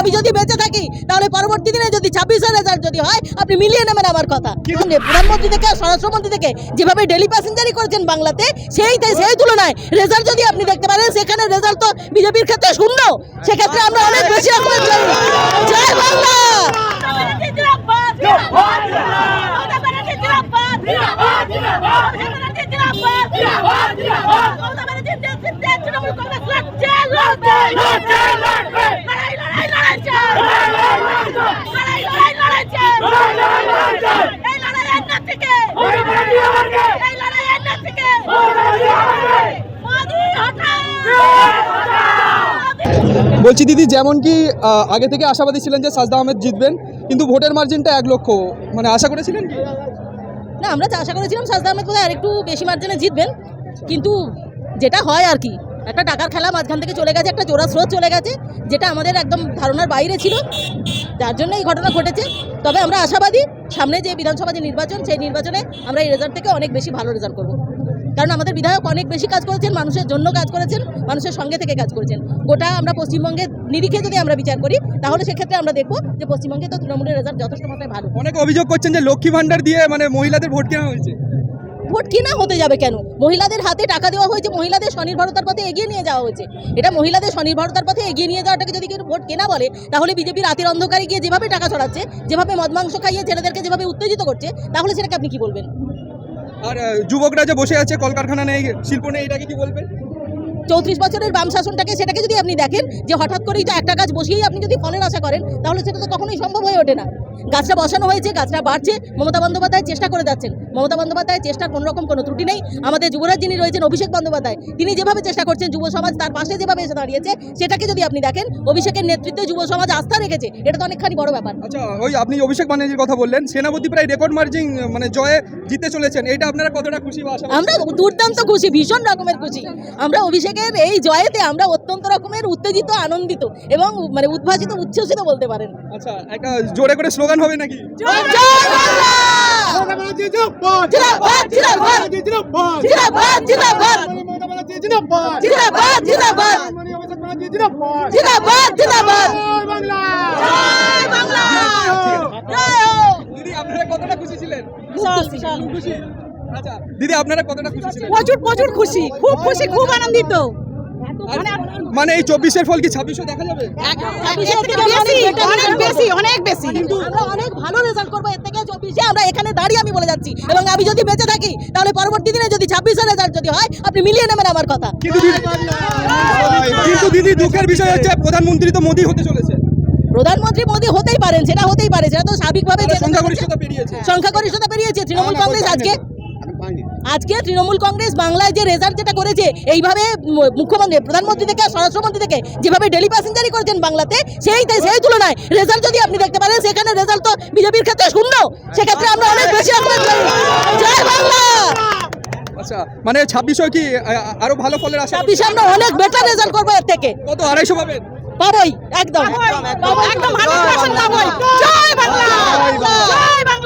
আমি যদি বেঁচে থাকি তাহলে পরবর্তী দিনে যদি ছাব্বিশের রেজাল্ট যদি হয় আপনি মিলিয়ে নেবেন আমার কথা। মানে প্রধানমন্ত্রী থেকে স্বরাষ্ট্রমন্ত্রী থেকে যেভাবে ডেলি প্যাসেঞ্জারি করেছেন বাংলাতে সেই সেই তুলনায় রেজাল্ট যদি আপনি দেখতে পারেন সেখানে রেজাল্ট তো বিজেপির ক্ষেত্রে শূন্য। সেক্ষেত্রে আমরা অনেক বেশি রকমের জয় বলছি দিদি যেমন কি আগে থেকে আশাবাদী ছিলেন যে সাজদা আহমেদ জিতবেন কিন্তু ভোটের মার্জিনটা এক লক্ষ মানে আশা করেছিলেন কি? না আমরা তো আশা করেছিলাম সাজদা আহমেদ বোধহয় আরেকটু বেশি মার্জিনে জিতবেন কিন্তু যেটা হয় আর কি একটা টাকার খেলা মাঝখান থেকে চলে গেছে, একটা জোড়া স্রোত চলে গেছে, যেটা আমাদের একদম ধারণার বাইরে ছিল। যার জন্য এই ঘটনা ঘটেছে। তবে আমরা আশাবাদী, সামনে যে বিধানসভা যে নির্বাচন, সেই নির্বাচনে আমরা এই রেজাল্ট থেকে অনেক বেশি ভালো রেজাল্ট করব। কারণ আমাদের বিধায়ক অনেক বেশি কাজ করেছেন, মানুষের জন্য কাজ করেছেন, মানুষের সঙ্গে থেকে কাজ করেছেন। গোটা আমরা পশ্চিমবঙ্গের নিরিখে যদি আমরা বিচার করি, তাহলে সেক্ষেত্রে আমরা দেখব যে পশ্চিমবঙ্গে তো তৃণমূলের রেজাল্ট যথেষ্ট মাত্রায় ভালো। অনেকে অভিযোগ করছেন যে লক্ষ্মী ভান্ডার দিয়ে মানে মহিলাদের ভোট কেনা হয়েছে। ভোট কিনা হতে যাবে কেন? মহিলাদের হাতে টাকা দেওয়া হয়েছে, মহিলাদের স্বনির্ভরতার পথে এগিয়ে নিয়ে যাওয়া হয়েছে। এটা মহিলাদের স্বনির্ভরতার পথে এগিয়ে নিয়ে যাওয়াটাকে যদি কেউ ভোট কেনা বলে, তাহলে বিজেপির রাতের অন্ধকারে গিয়ে যেভাবে টাকা ছড়াচ্ছে, যেভাবে মদ মাংস খাইয়ে ছেলেদেরকে যেভাবে উত্তেজিত করছে, তাহলে সেটাকে আপনি কি বলবেন? আর যুবকরা যে বসে আছে কলকারখানা নেই, শিল্প নেই, এটাকে কি বলবেন? চৌত্রিশ বছরের বাম শাসনটাকে সেটাকে যদি আপনি দেখেন যে হঠাৎ করেই তো একটা গাছ বসিয়েই আপনি যদি ফলের আশা করেন তাহলে সেটা তো কখনোই সম্ভব হয়ে ওঠে না। গাছটা বসানো হয়েছে গাছটা বাড়ছে মমতা বন্দ্যোপাধ্যায় চেষ্টা করে যাচ্ছেন। মমতা বন্দ্যোপাধ্যায়ের চেষ্টার কোনো রকম কোনো ত্রুটি নেই। আমাদের যুবরাজ যিনি রয়েছেন অভিষেক বন্দ্যোপাধ্যায় তিনি যেভাবে চেষ্টা করছেন যুব সমাজ তার পাশে যেভাবে এসে দাঁড়িয়েছে সেটাকে যদি আপনি দেখেন অভিষেকের নেতৃত্বে যুব সমাজ আস্থা রেখেছে এটা তো অনেকখানি বড় ব্যাপার। আচ্ছা ওই আপনি অভিষেক ব্যানার্জির কথা বললেন সেনাপতি প্রায় রেকর্ড মার্জিং মানে জয়ে জিতে চলেছেন এটা আপনারা কতটা খুশি আমরা দুর্দান্ত খুশি ভীষণ রকমের খুশি। আমরা অভিষেকের এই জয়েতে আমরা অত্যন্ত রকমের উত্তেজিত আনন্দিত এবং মানে উদ্ভাসিত উচ্ছ্বসিত বলতে পারেন। আচ্ছা একটা জোরে করে স্লোগান হবে নাকি? আপনারা কতটা খুশি ছিলেন? আচ্ছা দিদি আপনারা কতটা খুশি ছিলেন? প্রচুর প্রচুর খুশি। খুব খুশি খুব আনন্দিত। মানে এই চব্বিশের ফল কি ছাব্বিশে দেখা যাবে? ছাব্বিশের থেকে বেশি অনেক better অনেক result বেশি অনেক বেশি। আমরা অনেক ভালো রেজাল্ট করব এর থেকে চব্বিশে আমরা এখানে দাঁড়িয়ে আমি বলে যাচ্ছি। এবং আমি যদি বেঁচে থাকি তাহলে পরবর্তী দিনে যদি ছাব্বিশের রেজাল্ট যদি হয় আপনি মিলিয়ে নেবেন আমার কথা। কিন্তু দিদি দুঃখের বিষয় হচ্ছে প্রধানমন্ত্রী তো মোদি হতে চলেছে। প্রধানমন্ত্রী মোদী হতেই পারেন সেটা হতেই পারে সেটা তো স্বাভাবিকভাবে সংখ্যাগরিষ্ঠতা পেরিয়েছে। সংখ্যাগরিষ্ঠতা পেরিয়েছে তৃণমূল কংগ্রেস আজকে আজকে তৃণমূল কংগ্রেস বাংলায় যে রেজাল্ট যেটা করেছে এইভাবে মুখ্যমন্ত্রী প্রধানমন্ত্রী থেকে স্বরাষ্ট্রমন্ত্রী থেকে যেভাবে ডেলি প্যাসেঞ্জারি করেছেন বাংলাতে সেই সেই তুলনায় রেজাল্ট যদি আপনি দেখতে পারেন সেখানে রেজাল্ট তো বিজেপির ক্ষেত্রে শূন্য সেক্ষেত্রে আমরা অনেক বেশি জয় জয় বাংলা আচ্ছা মানে ছাব্বিশে কি আরও ভালো ফলের আশা ছাব্বিশে আমরা অনেক বেটার রেজাল্ট করব এর থেকে কত আড়াইশো পাবেন পাবোই একদম একদম জয় বাংলা জয় বাংলা